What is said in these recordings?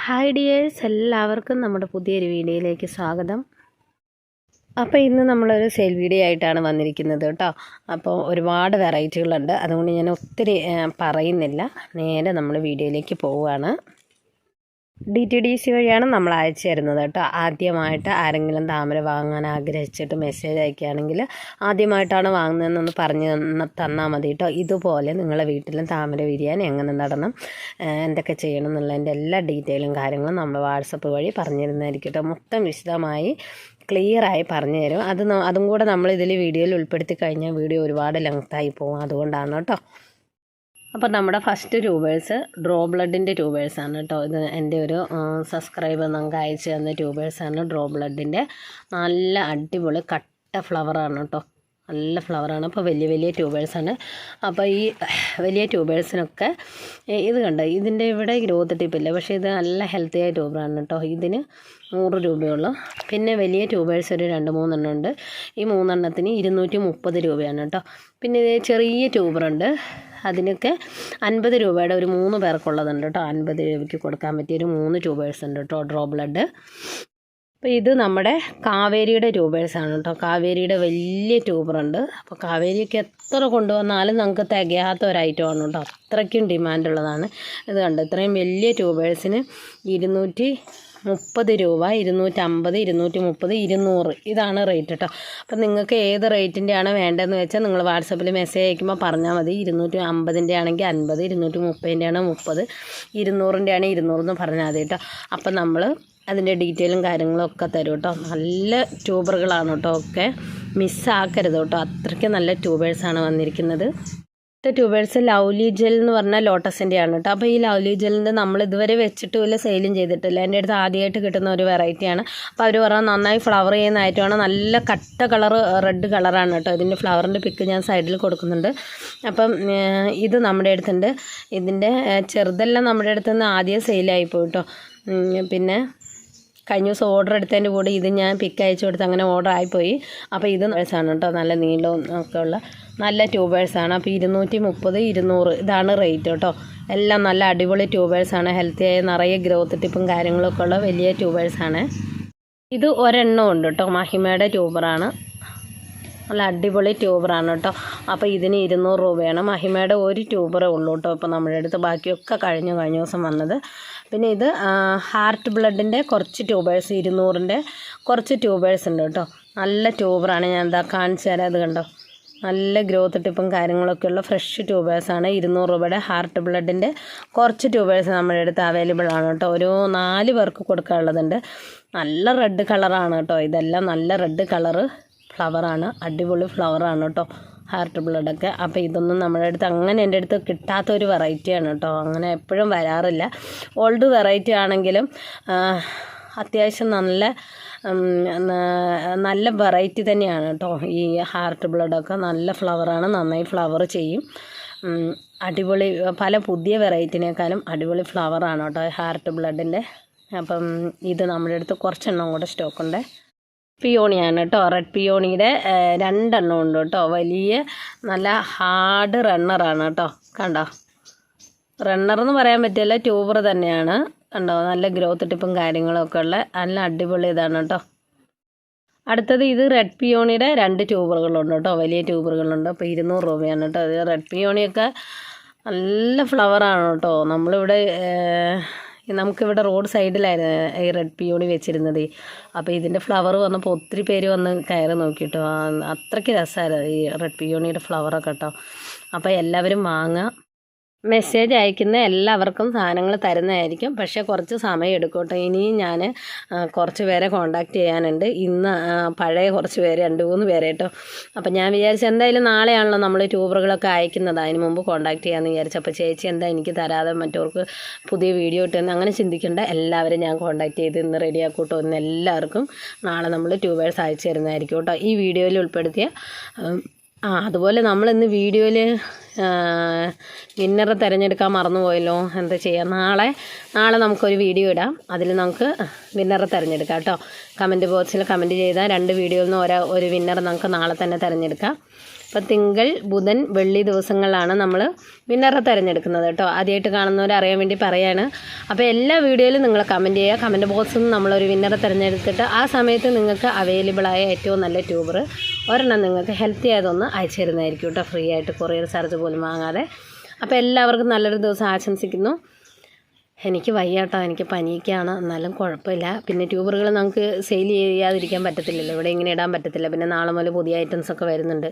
Hi dears എല്ലാവർക്കും നമ്മുടെ പുതിയൊരു വീഡിയോയിലേക്ക് സ്വാഗതം. അപ്പോൾ ഇന്ന് നമ്മളൊരു സെയിൽ വീഡിയോ ആയിട്ടാണ് വന്നിരിക്കുന്നത് കേട്ടോ. അപ്പോൾ ഒരുപാട് വെറൈറ്റികളുണ്ട് അതുകൊണ്ട് ഞാൻ ഒത്തിരി പറയുന്നില്ല. നേരെ നമ്മൾ വീഡിയോയിലേക്ക് പോവുകയാണ്. ഡി ടി ഡി സി വഴിയാണ് നമ്മൾ അയച്ചു തരുന്നത് കേട്ടോ. ആദ്യമായിട്ട് ആരെങ്കിലും താമര വാങ്ങാൻ ആഗ്രഹിച്ചിട്ട് മെസ്സേജ് അയക്കുകയാണെങ്കിൽ ആദ്യമായിട്ടാണ് വാങ്ങുന്നതെന്നൊന്ന് പറഞ്ഞു തന്ന തന്നാൽ മതി കേട്ടോ. ഇതുപോലെ നിങ്ങളെ വീട്ടിലും താമര വിരിയാൻ എങ്ങനെ നടണം എന്തൊക്കെ ചെയ്യണം എന്നുള്ളതിന്റെ എല്ലാ ഡീറ്റെയിലും കാര്യങ്ങളും നമ്മൾ വാട്സപ്പ് വഴി പറഞ്ഞിരുന്നതായിരിക്കും കേട്ടോ. മൊത്തം വിശദമായി ക്ലിയറായി പറഞ്ഞു തരും. അത് അതും കൂടെ നമ്മൾ ഇതിൽ വീഡിയോയിൽ ഉൾപ്പെടുത്തി കഴിഞ്ഞാൽ വീഡിയോ ഒരുപാട് ലെങ്ത്തായി പോകും. അതുകൊണ്ടാണ് കേട്ടോ. അപ്പോൾ നമ്മുടെ ഫസ്റ്റ് ട്യൂബേഴ്സ് ഡ്രോ ബ്ലഡിന്റെ ട്യൂബേഴ്സാണ് കേട്ടോ ഇത് എന്റെ ഒരു സബ്സ്ക്രൈബർ നമുക്ക് അയച്ചു തന്ന ട്യൂബേഴ്സ് ആണ് ഡ്രോ ബ്ലഡിന്റെ നല്ല അടിപൊളി കട്ട ഫ്ലവറാണ് കേട്ടോ നല്ല ഫ്ലവറാണ് അപ്പോൾ വലിയ വലിയ ട്യൂബേഴ്സ് ആണ്. അപ്പോൾ ഈ വലിയ ട്യൂബേഴ്സിനൊക്കെ ഇത് കണ്ടോ? ഇതിന്റെ ഇവിടെ ഗ്രോത്ത് ടിപ്പില്ല പക്ഷേ ഇത് നല്ല ഹെൽത്തി ആയ ട്യൂബറാണ് കേട്ടോ ഇതിന് നൂറ് രൂപയുള്ളൂ. പിന്നെ വലിയ ട്യൂബേഴ്സ് ഒരു രണ്ട് മൂന്നെണ്ണം ഉണ്ട്. ഈ മൂന്നെണ്ണത്തിന് ഇരുന്നൂറ്റി മുപ്പത് രൂപയാണ് കേട്ടോ പിന്നെ ചെറിയ ട്യൂബറുണ്ട് അതിനൊക്കെ അൻപത് രൂപയുടെ ഒരു മൂന്ന് പേർക്കുള്ളതുണ്ട് കേട്ടോ. അൻപത് രൂപയ്ക്ക് കൊടുക്കാൻ പറ്റിയ ഒരു മൂന്ന് ട്യൂബേഴ്സ് ഉണ്ട് കേട്ടോ ഡ്രോ ബ്ലഡ് അപ്പോൾ ഇത് നമ്മുടെ കാവേരിയുടെ ട്യൂബേഴ്സാണ് കേട്ടോ. കാവേരിയുടെ വലിയ ട്യൂബറുണ്ട് അപ്പോൾ കാവേരിയൊക്കെ എത്ര കൊണ്ടുവന്നാലും നമുക്ക് തികയാത്ത ഒരു ഐറ്റമാണ് കേട്ടോ. അത്രയ്ക്കും ഡിമാൻഡുള്ളതാണ് ഇത് കണ്ട് ഇത്രയും വലിയ ട്യൂബേഴ്സിന് ഇരുന്നൂറ്റി മുപ്പത് രൂപ ഇരുന്നൂറ്റമ്പത് ഇരുന്നൂറ്റി മുപ്പത് ഇരുന്നൂറ്. ഇതാണ് റേറ്റ് കേട്ടോ അപ്പം നിങ്ങൾക്ക് ഏത് റേറ്റിന്റെ ആണ് വേണ്ടതെന്ന് വെച്ചാൽ നിങ്ങൾ വാട്സപ്പിൽ മെസ്സേജ് അയക്കുമ്പോൾ പറഞ്ഞാൽ മതി. ഇരുന്നൂറ്റി അമ്പതിന്റെ ആണെങ്കിൽ അൻപത് ഇരുന്നൂറ്റി മുപ്പതിന്റെ ആണ് മുപ്പത് ഇരുന്നൂറിന്റെ ആണ് ഇരുന്നൂറെന്ന് പറഞ്ഞാൽ മതി കേട്ടോ അപ്പം നമ്മൾ അതിന്റെ ഡീറ്റെയിലും കാര്യങ്ങളും ഒക്കെ തരും കേട്ടോ നല്ല ട്യൂബറുകളാണ് കേട്ടോ ഒക്കെ മിസ്സാക്കരുത് കേട്ടോ അത്രയ്ക്ക് നല്ല ട്യൂബേഴ്സാണ് വന്നിരിക്കുന്നത്. അടുത്ത ട്യൂബേഴ്സ് ലൗലി ജെൽ എന്ന് പറഞ്ഞാൽ ലോട്ടസിന്റെ ആണ് കേട്ടോ അപ്പോൾ ഈ ലൗലി ജെല്ലിന്റെ നമ്മൾ ഇതുവരെ വെച്ചിട്ടുമില്ല സെയിലും ചെയ്തിട്ടില്ല. എന്റെ അടുത്ത് ആദ്യമായിട്ട് കിട്ടുന്ന ഒരു വെറൈറ്റിയാണ് അപ്പോൾ അവർ പറഞ്ഞാൽ നന്നായി ഫ്ലവർ ചെയ്യുന്ന ഐറ്റമാണ് നല്ല കട്ട കളർ റെഡ് കളറാണ് കേട്ടോ ഇതിന്റെ ഫ്ലവറിന്റെ പിക്ക് ഞാൻ സൈഡിൽ കൊടുക്കുന്നുണ്ട്. അപ്പം ഇത് നമ്മുടെ അടുത്തുണ്ട്. ഇതിന്റെ ചെറുതെല്ലാം നമ്മുടെ അടുത്ത് നിന്ന് ആദ്യം സെയിലായി പോയി കേട്ടോ പിന്നെ കഴിഞ്ഞ ദിവസം ഓർഡർ എടുത്തതിന്റെ കൂടെ ഇത് ഞാൻ പിക്ക് അയച്ചു കൊടുത്ത് അങ്ങനെ ഓർഡർ ആയിപ്പോയി അപ്പോൾ ഇത് നഴ്സാണ് കേട്ടോ നല്ല നീളവും ഒക്കെ ഉള്ള നല്ല ട്യൂബേഴ്സാണ് അപ്പോൾ ഇരുന്നൂറ്റി മുപ്പത് ഇരുന്നൂറ് ഇതാണ് റേറ്റ് കേട്ടോ. എല്ലാം നല്ല അടിപൊളി ട്യൂബേഴ്സാണ് ഹെൽത്തി ആയ നിറയെ ഗ്രോത്ത് ടിപ്പും കാര്യങ്ങളൊക്കെ ഉള്ള വലിയ ട്യൂബേഴ്സാണ് ഇത് ഒരെണ്ണം ഉണ്ട് കേട്ടോ. മഹിമയുടെ ട്യൂബറാണ് നല്ല അടിപൊളി ട്യൂബറാണ് കേട്ടോ. അപ്പോൾ ഇതിന് ഇരുന്നൂറ് രൂപയാണ്. മഹിമയുടെ ഒരു ട്യൂബറേ ഉള്ളൂ കേട്ടോ ഇപ്പോൾ നമ്മുടെ അടുത്ത്. ബാക്കിയൊക്കെ കഴിഞ്ഞു കഴിഞ്ഞ ദിവസം വന്നത്. പിന്നെ ഇത് ഹാർട്ട് ബ്ലഡിന്റെ കുറച്ച് ട്യൂബേഴ്സ് ഇരുന്നൂറിന്റെ കുറച്ച് ട്യൂബേഴ്സ് ഉണ്ട് കേട്ടോ. നല്ല ട്യൂബറാണ് ഞാൻ എന്താ കാണിച്ചു തരാം. അത് കണ്ടോ? നല്ല ഗ്രോത്ത് ടിപ്പും കാര്യങ്ങളൊക്കെ ഉള്ള ഫ്രഷ് ട്യൂബേഴ്സാണ് ഇരുന്നൂറ് രൂപയുടെ ഹാർട്ട് ബ്ലഡിന്റെ കുറച്ച് ട്യൂബേഴ്സ് നമ്മുടെ അടുത്ത് അവൈലബിൾ ആണ് കേട്ടോ. ഒരു നാല് പേർക്ക് കൊടുക്കാനുള്ളതുണ്ട്. നല്ല റെഡ് കളറാണ് കേട്ടോ. ഇതെല്ലാം നല്ല റെഡ് കളറ് ഫ്ലവറാണ് അടിപൊളി ഫ്ലവറാണ് കേട്ടോ ഹാർട്ട് ബ്ലഡൊക്കെ അപ്പോൾ ഇതൊന്നും നമ്മുടെ അടുത്ത് അങ്ങനെ എന്റെ അടുത്ത് കിട്ടാത്ത ഒരു വെറൈറ്റിയാണ് കേട്ടോ. അങ്ങനെ എപ്പോഴും വരാറില്ല. ഓൾഡ് വെറൈറ്റി ആണെങ്കിലും അത്യാവശ്യം നല്ല നല്ല വെറൈറ്റി തന്നെയാണ് കേട്ടോ ഈ ഹാർട്ട് ബ്ലഡൊക്കെ നല്ല ഫ്ലവറാണ് നന്നായി ഫ്ലവർ ചെയ്യും. അടിപൊളി പല പുതിയ വെറൈറ്റിനേക്കാളും അടിപൊളി ഫ്ലവറാണ് കേട്ടോ ഹാർട്ട് ബ്ലഡിന്റെ അപ്പം ഇത് നമ്മുടെ അടുത്ത് കുറച്ചെണ്ണം കൂടെ സ്റ്റോക്കുണ്ട് പിയോണിയാണ് കേട്ടോ റെഡ് പിയോണിയുടെ രണ്ടെണ്ണം ഉണ്ട് കേട്ടോ വലിയ നല്ല ഹാർഡ് റണ്ണറാണ് കേട്ടോ കണ്ടോ? റണ്ണർ എന്ന് പറയാൻ പറ്റില്ല ട്യൂബർ തന്നെയാണ്. കണ്ടോ നല്ല ഗ്രോത്ത് ടിപ്പും കാര്യങ്ങളൊക്കെ ഉള്ള നല്ല അടിപൊളി ഇതാണ് കേട്ടോ. അടുത്തത് ഇത് റെഡ് പിയോണിയുടെ രണ്ട് ട്യൂബറുകളുണ്ട് കേട്ടോ. വലിയ ട്യൂബറുകളുണ്ട് അപ്പോൾ ഇരുന്നൂറ് രൂപയാണ് കേട്ടോ. ഇത് റെഡ് പിയോണിയൊക്കെ നല്ല ഫ്ലവറാണ് കേട്ടോ. നമ്മളിവിടെ നമുക്കിവിടെ റോഡ് സൈഡിലായിരുന്നു ഈ റെഡ് പിയോണി വെച്ചിരുന്നത്. അപ്പോൾ ഇതിന്റെ ഫ്ലവർ വന്നപ്പോൾ ഒത്തിരി പേര് വന്ന് കയറി നോക്കിയിട്ടോ അത്രയ്ക്ക് രസമായിരുന്നു ഈ റെഡ് പിയോണിയുടെ ഫ്ലവറൊക്കെ കേട്ടോ. അപ്പോൾ എല്ലാവരും വാങ്ങുക മെസ്സേജ് അയക്കുന്ന എല്ലാവർക്കും സാധനങ്ങൾ തരുന്നതായിരിക്കും. പക്ഷേ കുറച്ച് സമയം എടുക്കട്ടെ. കേട്ടോ ഇനിയും ഞാൻ കുറച്ച് പേരെ കോണ്ടാക്ട് ചെയ്യാനുണ്ട്. ഇന്ന് പഴയ കുറച്ച് പേര് രണ്ട് മൂന്ന് പേരെ കേട്ടോ. അപ്പം ഞാൻ വിചാരിച്ചു എന്തായാലും നാളെയാണല്ലോ നമ്മൾ ട്യൂബറുകളൊക്കെ അയക്കുന്നത്. അതിന് മുമ്പ് കോണ്ടാക്ട് ചെയ്യാമെന്ന് വിചാരിച്ചു. അപ്പോൾ ചേച്ചി എന്താ എനിക്ക് തരാതെ മറ്റവർക്ക് പുതിയ വീഡിയോ ഇട്ടെന്ന് അങ്ങനെ ചിന്തിക്കേണ്ട. എല്ലാവരും ഞാൻ കോണ്ടാക്ട് ചെയ്ത് ഇന്ന് റെഡിയാക്കൂട്ടോ ഇന്ന് എല്ലാവർക്കും നാളെ നമ്മൾ ട്യൂബേഴ്സ് അയച്ചു തരുന്നതായിരിക്കും കേട്ടോ. ഈ വീഡിയോയിൽ ഉൾപ്പെടുത്തിയ ആ അതുപോലെ നമ്മളിന്ന് വീഡിയോയിൽ വിന്നറെ തിരഞ്ഞെടുക്കാൻ മറന്നുപോയല്ലോ. എന്താ ചെയ്യുക നാളെ നാളെ നമുക്കൊരു വീഡിയോ ഇടാം. അതിൽ നമുക്ക് വിന്നറെ തിരഞ്ഞെടുക്കാം കേട്ടോ. കമന്റ് ബോക്സിൽ കമന്റ് ചെയ്താൽ രണ്ട് വീഡിയോയിൽ നിന്ന് ഒരാ വിന്നർ നമുക്ക് നാളെ തന്നെ തിരഞ്ഞെടുക്കാം. അപ്പോൾ തിങ്കൾ ബുധൻ വെള്ളി ദിവസങ്ങളിലാണ് നമ്മൾ വിന്നറെ തിരഞ്ഞെടുക്കുന്നത് കേട്ടോ. ആദ്യമായിട്ട് കാണുന്നവരെ അറിയാൻ വേണ്ടി പറയാണ്. അപ്പോൾ എല്ലാ വീഡിയോയിലും നിങ്ങൾ കമന്റ് ചെയ്യുക. കമന്റ് ബോക്സിൽ നിന്ന് നമ്മളൊരു വിന്നറെ തിരഞ്ഞെടുത്തിട്ട് ആ സമയത്ത് നിങ്ങൾക്ക് അവൈലബിളായ ഏറ്റവും നല്ല ട്യൂബർ ഒരെണ്ണം നിങ്ങൾക്ക് ഹെൽത്തി ആയതൊന്ന് അയച്ചു തരുന്നതായിരിക്കും കേട്ടോ. ഫ്രീ ആയിട്ട് കൊറിയർ ചാർജ് പോലും വാങ്ങാതെ. അപ്പോൾ എല്ലാവർക്കും നല്ലൊരു ദിവസം ആശംസിക്കുന്നു. എനിക്ക് വയ്യാട്ടോ എനിക്ക് പനിയൊക്കെയാണ് എന്നാലും കുഴപ്പമില്ല. പിന്നെ ട്യൂബറുകൾ നമുക്ക് സെയിൽ ചെയ്യാതിരിക്കാൻ പറ്റത്തില്ലല്ലോ. ഇവിടെ ഇങ്ങനെ ഇടാൻ പറ്റത്തില്ല. പിന്നെ നാളെ മുതൽ പുതിയ ഐറ്റംസ് ഒക്കെ വരുന്നുണ്ട്.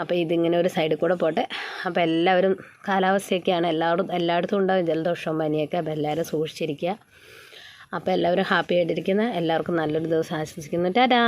അപ്പോൾ ഇതിങ്ങനെ ഒരു സൈഡിൽ കൂടെ പോട്ടെ. അപ്പോൾ എല്ലാവരും കാലാവസ്ഥയൊക്കെയാണ്. എല്ലാവരും എല്ലായിടത്തും ഉണ്ടാവും ജലദോഷവും പനിയൊക്കെ. അപ്പോൾ എല്ലാവരും സൂക്ഷിച്ചിരിക്കുക. അപ്പോൾ എല്ലാവരും ഹാപ്പി ആയിട്ടിരിക്കുന്ന എല്ലാവർക്കും നല്ലൊരു ദിവസം ആശംസിക്കുന്നു. ടാറ്റാ!